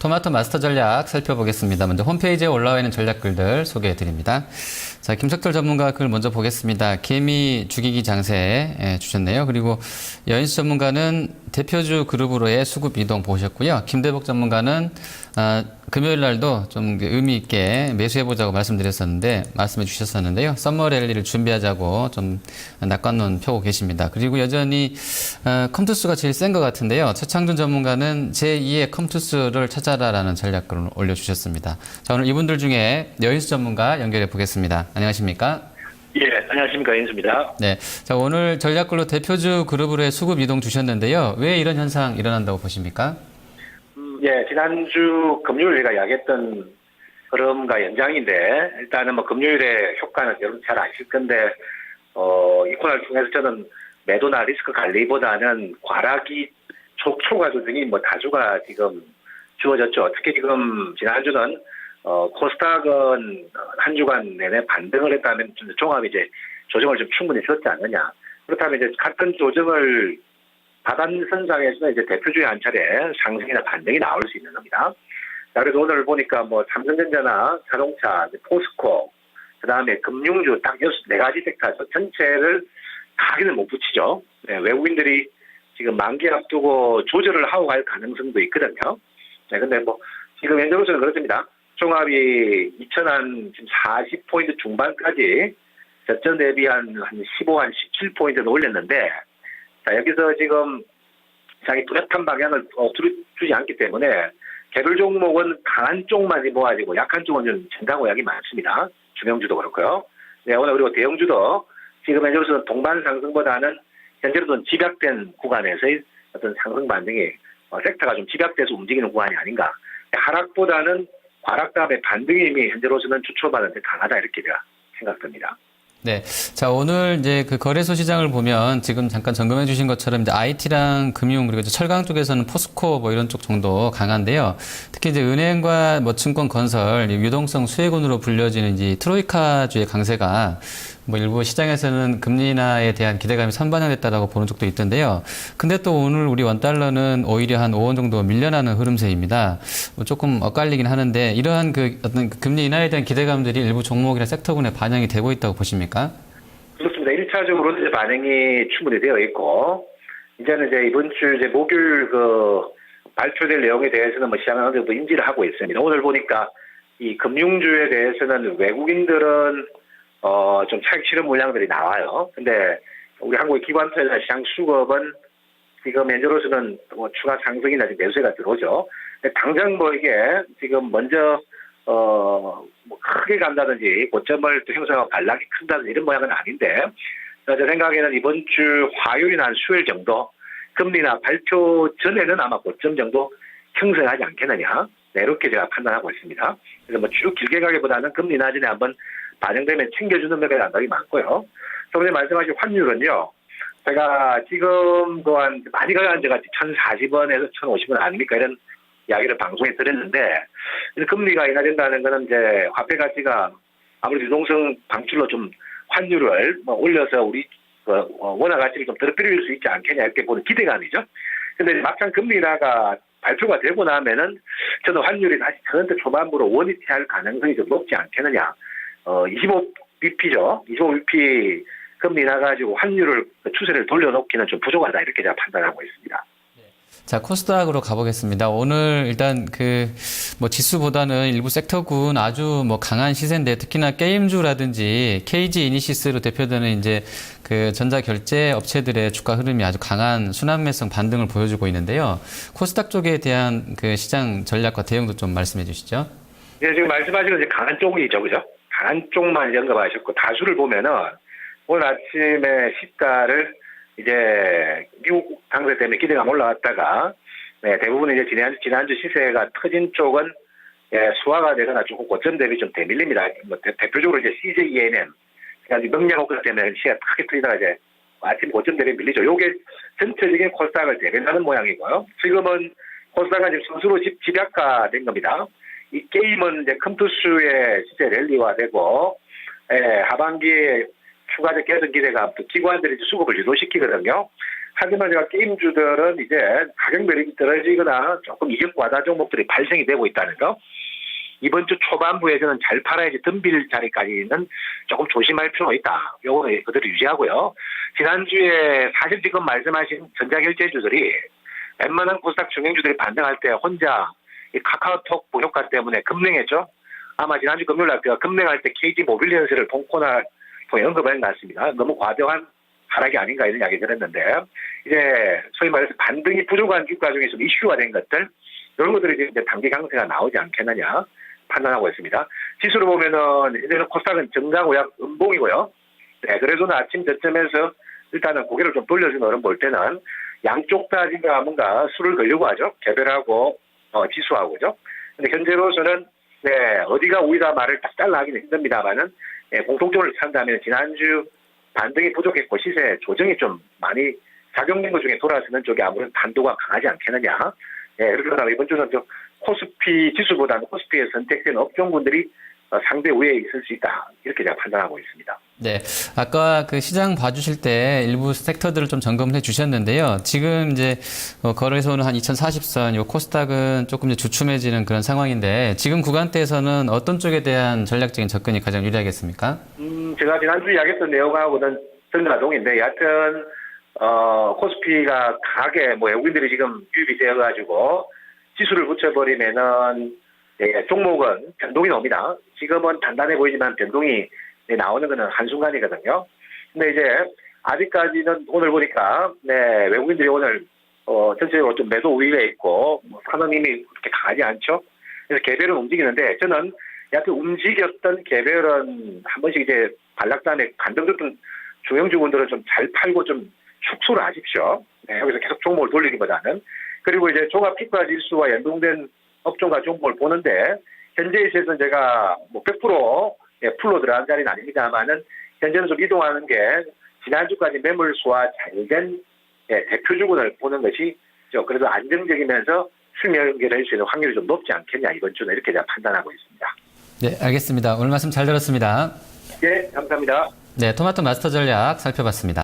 토마토 마스터 전략 살펴보겠습니다. 먼저 홈페이지에 올라와 있는 전략글들 소개해 드립니다. 자, 김석철 전문가 글 먼저 보겠습니다. 개미 죽이기 장세 예, 주셨네요. 그리고 여인수 전문가는 대표주 그룹으로의 수급 이동 보셨고요. 김대복 전문가는 아, 금요일 날도 좀 의미 있게 매수해 보자고 말씀드렸었는데 말씀해 주셨었는데요. 썸머 랠리를 준비하자고 좀 낙관론 펴고 계십니다. 그리고 여전히 어, 컴투스가 제일 센 것 같은데요. 최창준 전문가는 제2의 컴투스를 찾아라라는 전략글을 올려주셨습니다. 자, 오늘 이분들 중에 여인수 전문가 연결해 보겠습니다. 안녕하십니까? 예, 안녕하십니까. 인수입니다. 네. 자, 오늘 전략글로 대표주 그룹으로의 수급 이동 주셨는데요. 왜 이런 현상 일어난다고 보십니까? 음, 예, 지난주 금요일 제가 이야기했던 흐름과 연장인데, 일단은 뭐 금요일에 효과는 여러분 잘 아실 건데, 어, 이 코너를 통해서 저는 매도나 리스크 관리보다는 과락이 촉초과 조정이 뭐 다수가 지금 주어졌죠. 특히 지금 지난주는 어, 코스닥은 한 주간 내내 반등을 했다면 좀 종합 이제 조정을 좀 충분히 줬지 않느냐. 그렇다면 이제 같은 조정을 다단선상에서는 이제 대표주의 한 차례 상승이나 반등이 나올 수 있는 겁니다. 자, 그래서 오늘 보니까 뭐 삼성전자나 자동차, 포스코, 그 다음에 금융주 딱 여섯 네 가지 섹터에서 전체를 가기는 못 붙이죠. 네, 외국인들이 지금 만기 앞두고 조절을 하고 갈 가능성도 있거든요. 네, 근데 뭐 지금 현재로서는 그렇습니다. 종합이 2000한 지금 40포인트 중반까지 저점 대비 한, 한 15, 한 17포인트를 올렸는데, 자, 여기서 지금 자기 뚜렷한 방향을 어, 두- 주지 않기 때문에 개별 종목은 강한 쪽만 모아지고 약한 쪽은 좀 진당 모양이 많습니다. 중형주도 그렇고요. 네, 오늘 그리고 대형주도 지금 현재로서는 동반 상승보다는 현재로서는 집약된 구간에서의 어떤 상승 반등이 어, 섹터가 좀 집약돼서 움직이는 구간이 아닌가. 하락보다는 과락 다음에 반등이 이미 현재로서는 주초반한테 강하다 이렇게 생각됩니다. 네. 자, 오늘 이제 그 거래소 시장을 보면 지금 잠깐 점검해 주신 것처럼 이제 IT랑 금융 그리고 이제 철강 쪽에서는 포스코 뭐 이런 쪽 정도 강한데요. 특히 이제 은행과 뭐 증권 건설, 이 유동성 수혜군으로 불려지는 이제 트로이카주의 강세가 뭐 일부 시장에서는 금리 인하에 대한 기대감이 선반영됐다라고 보는 쪽도 있던데요. 근데 또 오늘 우리 원 달러는 오히려 한 5원 정도 밀려나는 흐름세입니다. 뭐 조금 엇갈리긴 하는데 이러한 그 어떤 그 금리 인하에 대한 기대감들이 일부 종목이나 섹터군에 반영이 되고 있다고 보십니까? 그렇습니다. 1차적으로 이제 반응이 충분히 되어 있고, 이제는 이제 이번 주 이제 목요일 그 발표될 내용에 대해서는 뭐 시장은 어느 정도 인지를 하고 있습니다. 오늘 보니까 이 금융주에 대해서는 외국인들은 어, 좀 차익 실현 물량들이 나와요. 근데 우리 한국의 기관투자 시장 수급은 지금 현재로서는 뭐 추가 상승이나 매수세가 들어오죠. 근데 당장 뭐 이게 지금 먼저 어, 뭐 크게 간다든지 고점을 또 형성하고 반락이 큰다든지 이런 모양은 아닌데, 어, 제 생각에는 이번 주 화요일이나 한 수요일 정도 금리나 발표 전에는 아마 고점 정도 형성하지 않겠느냐. 네, 이렇게 제가 판단하고 있습니다. 그래서 뭐 쭉 길게 가기보다는 금리 나전에 한번 반영되면 챙겨주는 맥락이 상당히 많고요. 저번에 말씀하신 환율은요. 제가 지금 또한 많이 가라앉아 가지고 1,040원에서 1,050원 아닙니까? 이런 이야기를 방송에 드렸는데 금리가 인하된다는 거는 이제 화폐 가치가 아무래도 유동성 방출로 좀 환율을 뭐 올려서 우리 그 어, 원화 가치를 좀 떨어뜨릴 수 있지 않겠냐 이렇게 보는 기대감이죠. 근데 막상 금리 인하가 발표가 되고 나면은 저는 환율이 다시 전대 초반부로 원위치할 가능성이 좀 높지 않겠느냐. 어, 25bp죠. 25bp 금리 나가지고 환율을 그 추세를 돌려놓기는 좀 부족하다 이렇게 제가 판단하고 있습니다. 자, 코스닥으로 가보겠습니다. 오늘 일단 그 뭐 지수보다는 일부 섹터군 아주 뭐 강한 시세인데 특히나 게임주라든지 KG 이니시스로 대표되는 이제 그 전자 결제 업체들의 주가 흐름이 아주 강한 순환매성 반등을 보여주고 있는데요. 코스닥 쪽에 대한 그 시장 전략과 대응도 좀 말씀해 주시죠. 네, 지금 말씀하신 이제 강한 쪽이죠, 그죠? 강한 쪽만 언급하셨고 다수를 보면은 오늘 아침에 시가를 이제 미국 당세 때문에 기대감 올라갔다가 네, 대부분 이제 지난 지난주 시세가 터진 쪽은 예, 수화가 되거나 조금 고점 대비 좀 대밀립니다. 뭐 대, 표적으로 이제 CJENM 명량 호크 때문에 시가 크게 틀리다가 이제 아침 고점 대비 밀리죠. 요게 전체적인 코스닥을 대변하는 모양이고요. 지금은 코스닥은 지금 스스로 집, 집약화된 겁니다. 이 게임은 이제 컴투스의 시세 랠리화되고 예, 하반기에 추가적 개선 기대감 또 기관들이 수급을 유도시키거든요. 하지만 제가 게임주들은 이제 가격 매력이 떨어지거나 조금 이적 과다 종목들이 발생이 되고 있다는 거. 이번 주 초반부에서는 잘 팔아야지 덤빌 자리까지는 조금 조심할 필요가 있다. 요거 그대로 유지하고요. 지난주에 사실 지금 말씀하신 전자결제주들이 웬만한 코스닥 중행주들이 반등할 때 혼자 이 카카오톡 부효과 때문에 급냉했죠. 아마 지난주 금요일 날 제가 급냉할 때 KG 모빌리언스를 본코나 통해 언급한 것 같습니다. 너무 과도한 하락이 아닌가 이런 이야기 들었는데 이제 소위 말해서 반등이 부족한 주가 중에서 이슈가 된 것들 이런 것들이 이제 단기 강세가 나오지 않겠느냐 판단하고 있습니다. 지수로 보면은 이제는 코스닥은 정강우약 음봉이고요. 네, 그래도는 아침 저점에서 일단은 고개를 좀 돌려주는 어른 볼 때는 양쪽 다 지금 뭔가 술을 걸려고 하죠. 개별하고 어, 지수하고죠. 근데 현재로서는 네, 어디가 우위다 말을 딱 잘라 하기는 힘듭니다만은 예, 공통점을 찾는다면 지난주 반등이 부족했고 시세 조정이 좀 많이 작용된 것 중에 돌아서는 쪽이 아무래도 단도가 강하지 않겠느냐. 예, 그러다 이번 주는 좀 코스피 지수보다는 코스피에 선택된 업종군들이 어, 상대 우위에 있을 수 있다. 이렇게 제가 판단하고 있습니다. 네. 아까 그 시장 봐주실 때 일부 섹터들을 좀 점검을 해 주셨는데요. 지금 이제 어, 거래소는 한 2040선, 요 코스닥은 조금 이제 주춤해지는 그런 상황인데 지금 구간대에서는 어떤 쪽에 대한 전략적인 접근이 가장 유리하겠습니까? 음, 제가 지난주 이야기했던 내용하고는 등가동인데, 여하튼, 어, 코스피가 강하게, 뭐, 외국인들이 지금 유입이 되어가지고, 지수를 붙여버리면은, 예, 종목은 변동이 나옵니다. 지금은 단단해 보이지만 변동이 네, 나오는 거는 한순간이거든요. 근데 이제, 아직까지는 오늘 보니까, 네, 외국인들이 오늘, 어, 전체적으로 좀 매도 우위에 있고, 뭐, 산업임이 그렇게 강하지 않죠? 그래서 개별은 움직이는데, 저는 여하튼 움직였던 개별은 한 번씩 이제 반락단에 간등줬던 중형주분들은 좀 잘 팔고 좀 축소를 하십시오. 네, 여기서 계속 종목을 돌리기보다는. 그리고 이제 종합 피과 지수와 연동된 업종과 종목을 보는데, 현재 시에서는 제가 뭐 100% 예, 풀로 들어간 자리는 아닙니다만은, 현재는 좀 이동하는 게 지난주까지 매물 수와 잘된 예, 대표 주군을 보는 것이 좀 그래도 안정적이면서 수명 연결할 수 있는 확률이 좀 높지 않겠냐, 이번 주는 이렇게 제가 판단하고 있습니다. 네, 알겠습니다. 오늘 말씀 잘 들었습니다. 예, 감사합니다. 네, 토마토 마스터 전략 살펴봤습니다.